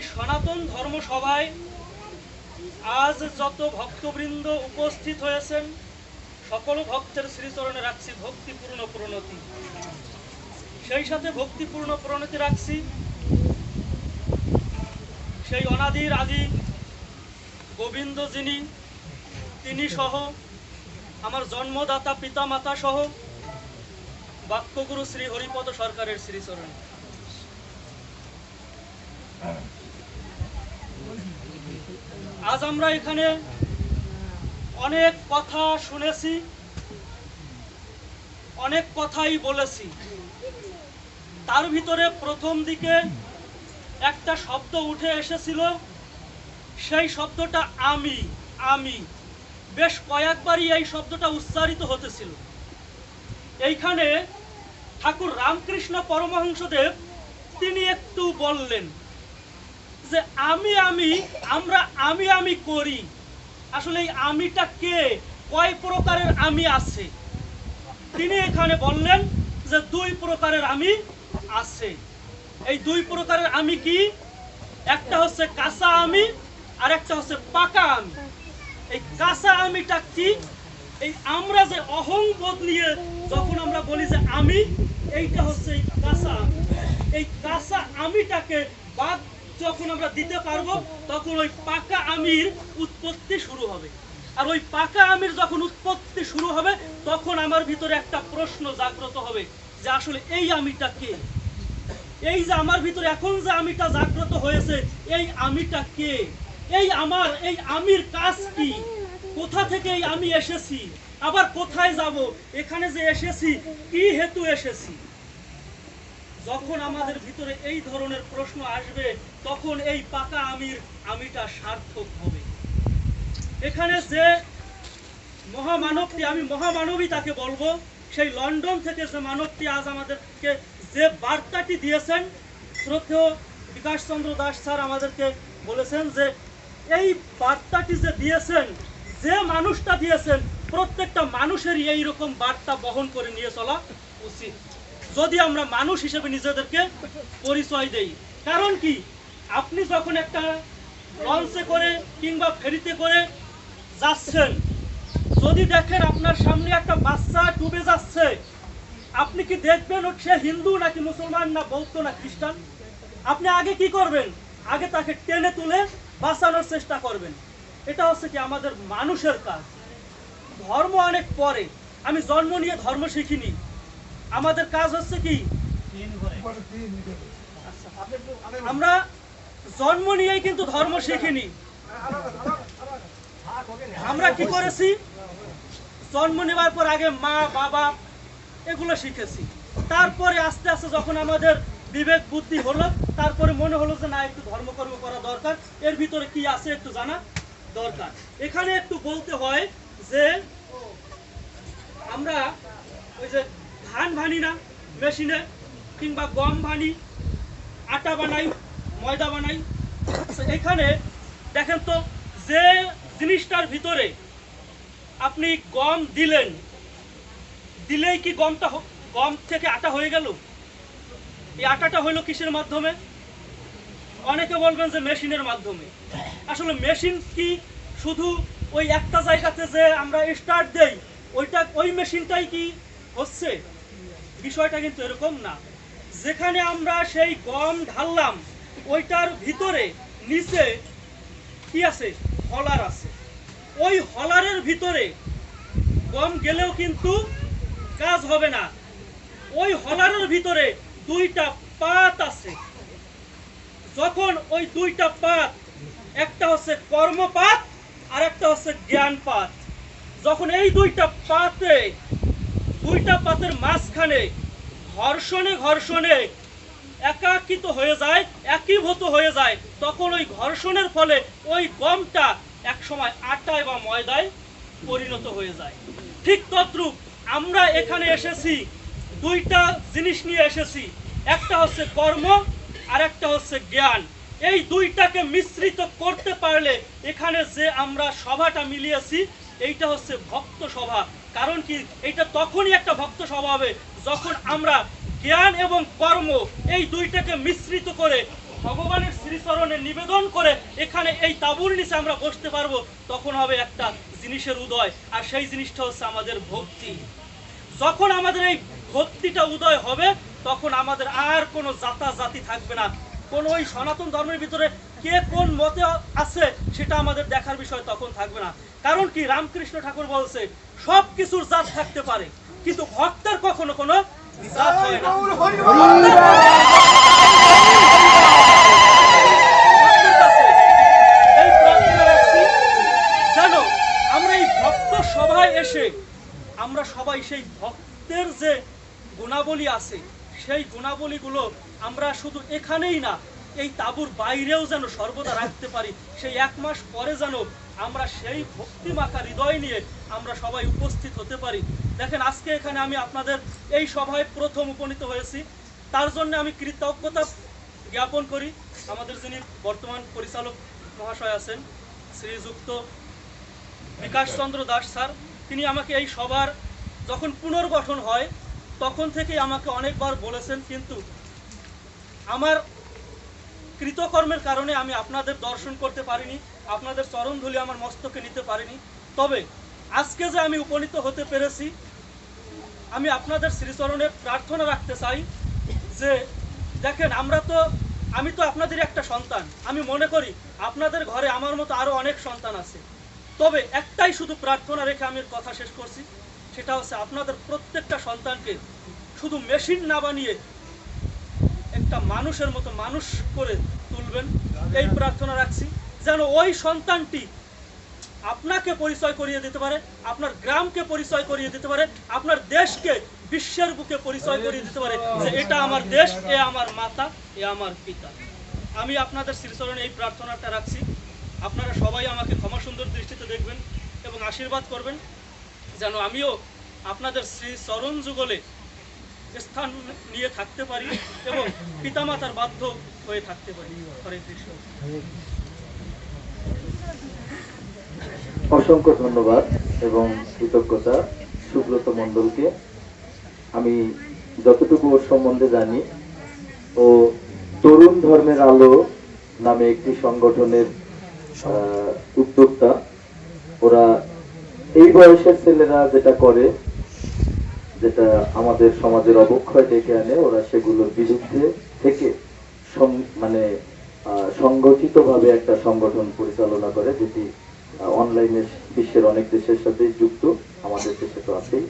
এই সনাতন ধর্ম সভায় আজ যত ভক্তবৃন্দ উপস্থিত হয়েছেন সকল ভক্তের শ্রীচরণে রাখছি ভক্তিপূর্ণ প্রণতি। সেই সাথে ভক্তিপূর্ণ প্রণতি রাখছি। সেই অনাদির আদি গোবিন্দ যিনি, তিনি সহ আমার জন্মদাতা পিতা মাতা সহ বাক্যগুরু শ্রী হরিপদ সরকারের শ্রীচরণ। আজ আমরা এখানে অনেক কথা শুনেছি, অনেক কথাই বলেছি। তার ভিতরে প্রথম দিকে একটা শব্দ উঠে এসেছিল, সেই শব্দটা আমি আমি। বেশ কয়েকবারই এই শব্দটা উচ্চারিত হতেছিল। এইখানে ঠাকুর রামকৃষ্ণ পরমহংসদেব তিনি একটু বললেন যে আমি আমি, আমরা আমি আমি করি। আসলে এই আমিটা কে? কয় প্রকারের আমি আছে? তিনি এখানে বললেন যে দুই প্রকারের আমি আছে। এই দুই প্রকারের আমি কি? একটা হচ্ছে কাঁচা আমি, আর একটা হচ্ছে পাকা আমি। এই কাঁচা আমিটা কি? এই আমরা যে অহংবোধ নিয়ে যখন আমরা বলি যে আমি, এইটা হচ্ছে এই কাঁচা আমি। এই কাঁচা আমিটাকে বাদ যখন আমরা দিতে পারব, তখন ওই পাকা আমির উৎপত্তি শুরু হবে। আর ওই পাকা আমির যখন উৎপত্তি শুরু হবে, তখন আমার ভিতরে একটা প্রশ্ন জাগ্রত হবে যে আসলে এই আমিটা কে? এই যে আমার ভিতরে এখন যে আমিটা জাগ্রত হয়েছে, এই আমিটা কে? এই আমার, এই আমির কাজ কি? কোথা থেকে এই আমি এসেছি? আবার কোথায় যাব? এখানে যে এসেছি, কি হেতু এসেছি? যখন আমাদের ভিতরে এই ধরনের প্রশ্ন আসবে, তখন এই পাকা আমির, আমিটা সার্থক হবে। এখানে যে মহামানবটি, আমি মহামানবী তাকে বলব, সেই লন্ডন থেকে যে মানবটি আজ আমাদেরকে যে বার্তাটি দিয়েছেন, শ্রদ্ধেয় বিকাশ চন্দ্র দাস স্যার আমাদেরকে বলেছেন যে, এই বার্তাটি যে দিয়েছেন, যে মানুষটা দিয়েছেন, প্রত্যেকটা মানুষেরই এই রকম বার্তা বহন করে নিয়ে চলা উচিত। যদি আমরা মানুষ হিসেবে নিজেদেরকে পরিচয় দেই, কারণ কি? আপনি যখন একটা লঞ্চে করে কিংবা ফেরিতে করে যাচ্ছেন, যদি দেখেন আপনার সামনে একটা বাচ্চা ডুবে যাচ্ছে, আপনি কি দেখবেন সে হিন্দু নাকি মুসলমান না বৌদ্ধ না খ্রিস্টান? আপনি আগে কি করবেন? আগে তাকে টেনে তুলে বাঁচানোর চেষ্টা করবেন। এটা হচ্ছে কি আমাদের মানুষের কাজ। ধর্ম অনেক পরে। আমি জন্ম নিয়ে ধর্ম শিখিনি। আমাদের কাজ হচ্ছে কি? আমরা জন্ম নিয়েই কিন্তু ধর্ম শিখিনি। আমরা কি করেছি? জন্ম নেওয়ার পর আগে মা, বাবা এগুলো শিখেছি। তারপরে আস্তে আস্তে যখন আমাদের বিবেক, বুদ্ধি হলো, তারপরে মনে হলো যে না, একটু ধর্মকর্ম করা দরকার। এর ভিতরে কি আছে একটু জানা দরকার। এখানে একটু বলতে হয় যে আমরা ওই যে ধান ভানি না, মেশিনে কিংবা গম ভানি, আটা বানাই, ময়দা বানাই। এখানে দেখেন তো, যে জিনিসটার ভিতরে আপনি গম দিলেন, দিলেই কি গমটা গম থেকে আটা হয়ে গেল? এই আটাটা হইল কিসের মাধ্যমে? অনেকে বলবেন যে মেশিনের মাধ্যমে। আসলে মেশিন কি? শুধু ওই একটা জায়গাতে যে আমরা স্টার্ট দেই, ওইটা, ওই মেশিনটাই কি হচ্ছে? বিষয়টা কিন্তু এরকম না। যেখানে আমরা সেই গম ঢাললাম, ওইটার ভিতরে নিচে কি আছে? হলার আছে। ওই হলারের ভিতরে গম গেলেও কিন্তু কাজ হবে না। ওই হলারের ভিতরে দুইটা পাত আছে। যখন ওই দুইটা পাত, একটা হচ্ছে কর্মপাত আর একটা হচ্ছে জ্ঞানপাত। যখন এই দুইটা পাতে দুইটা পাতের মাঝখানে ঘর্ষণে ঘর্ষণে একাকিত হয়ে যায়, একীভূত হয়ে যায়। তখন ওই ঘর্ষণের ফলে ওই গমটা একসময় আটায় বা ময়দায় পরিণত হয়ে যায়। ঠিক তদ্রূপ আমরা এখানে এসেছি, দুইটা জিনিস নিয়ে এসেছি। একটা হচ্ছে কর্ম আর একটা হচ্ছে জ্ঞান। এই দুইটাকে মিশ্রিত করতে পারলে এখানে যে আমরা সভাটা মিলিয়েছি, এইটা হচ্ছে ভক্ত সভা। কারণ কি? এইটা তখনই একটা ভক্ত সভা হবে যখন আমরা জ্ঞান এবং কর্ম এই দুইটাকে মিশ্রিত করে ভগবানের শ্রীচরণে নিবেদন করে এখানে এই তাবুর নিচে আমরা বসতে পারব, তখন হবে একটা জিনিসের উদয়। আর সেই জিনিসটা হচ্ছে আমাদের ভক্তি। যখন আমাদের এই ভক্তিটা উদয় হবে, তখন আমাদের আর কোনো জাতা জাতি থাকবে না। কোনো ওই সনাতন ধর্মের ভিতরে কে কোন মতে আছে সেটা আমাদের দেখার বিষয় তখন থাকবে না কারণ কি রামকৃষ্ণ ঠাকুর বলছে সব কিছুর জাত থাকতে পারে কিন্তু ভক্তের কখনো কোনো জাত হয় না আমরা এই ভক্ত সভায় এসে আমরা সবাই সেই ভক্তের যে গুণাবলী আছে সেই গুণাবলীগুলো আমরা শুধু এখানেই না এই তাঁবুর বাইরেও যেন সর্বদা রাখতে পারি, সেই এক মাস পরে যেন আমরা সেই ভক্তি মাখা হৃদয় নিয়ে আমরা সবাই উপস্থিত হতে পারি। দেখেন, আজকে এখানে আমি আপনাদের এই সভায় প্রথম উপনীত হয়েছি। তার জন্য আমি কৃতজ্ঞতা জ্ঞাপন করি। আমাদের যিনি বর্তমান পরিচালক মহাশয় আছেন, শ্রীযুক্ত বিকাশ চন্দ্র দাস স্যার, তিনি আমাকে এই সভার যখন পুনর্গঠন হয়, তখন থেকেই আমাকে অনেকবার বলেছেন, কিন্তু আমার কৃতকর্মের কারণে আমি আপনাদের দর্শন করতে পারিনি, আপনাদের চরণধুলি আমার মস্তকে নিতে পারিনি। তবে আজকে যে আমি উপনীত হতে পেরেছি, আমি আপনাদের শ্রীচরণে প্রার্থনা রাখতে চাই যে, দেখেন, আমরা তো, আমি তো আপনাদের একটা সন্তান। আমি মনে করি আপনাদের ঘরে আমার মতো আরও অনেক সন্তান আছে। তবে একটাই শুধু প্রার্থনা রেখে আমি কথা শেষ করছি, সেটা হচ্ছে আপনাদের প্রত্যেকটা সন্তানকে শুধু মেশিন না বানিয়ে একটা মানুষের মতো মানুষ করে তুলবেন। এই প্রার্থনা রাখছি, যেন ওই সন্তানটি আপনাকে পরিচয় করিয়ে দিতে পারে, আপনার গ্রামকে পরিচয় করিয়ে দিতে পারে, আপনার দেশকে বিশ্বের বুকে পরিচয় করিয়ে দিতে পারে যে এটা আমার দেশ, এ আমার মাতা, এ আমার পিতা। আমি আপনাদের শ্রীচরণে এই প্রার্থনাটা রাখছি। আপনারা সবাই আমাকে ক্ষমা সুন্দর দৃষ্টিতে দেখবেন এবং আশীর্বাদ করবেন। যেন আমিও আপনাদের শ্রী চরণ যুগলে স্থান নিয়ে থাকতে পারি এবং পিতামাতার বাধ্য হয়ে থাকতে পারি। হরে কৃষ্ণ। অসংখ্য ধন্যবাদ এবং কৃতজ্ঞতা সুব্রত মণ্ডলকে। আমি যতটুকু ওর সম্বন্ধে জানি, ও তরুণ ধর্মের আলো নামে একটি সংগঠনের উদ্যোক্তা। ওরা এই বয়সের ছেলেরা যেটা করে যেটা আমাদের সমাজের অবক্ষয় ডেকে আনে, ওরা সেগুলোর বিরুদ্ধে থেকে মানে সংগঠিত ভাবে একটা সংগঠন পরিচালনা করে, যেটি অনলাইনে বিশ্বের অনেক দেশের সাথে যুক্ত, আমাদের দেশে তো আছেই।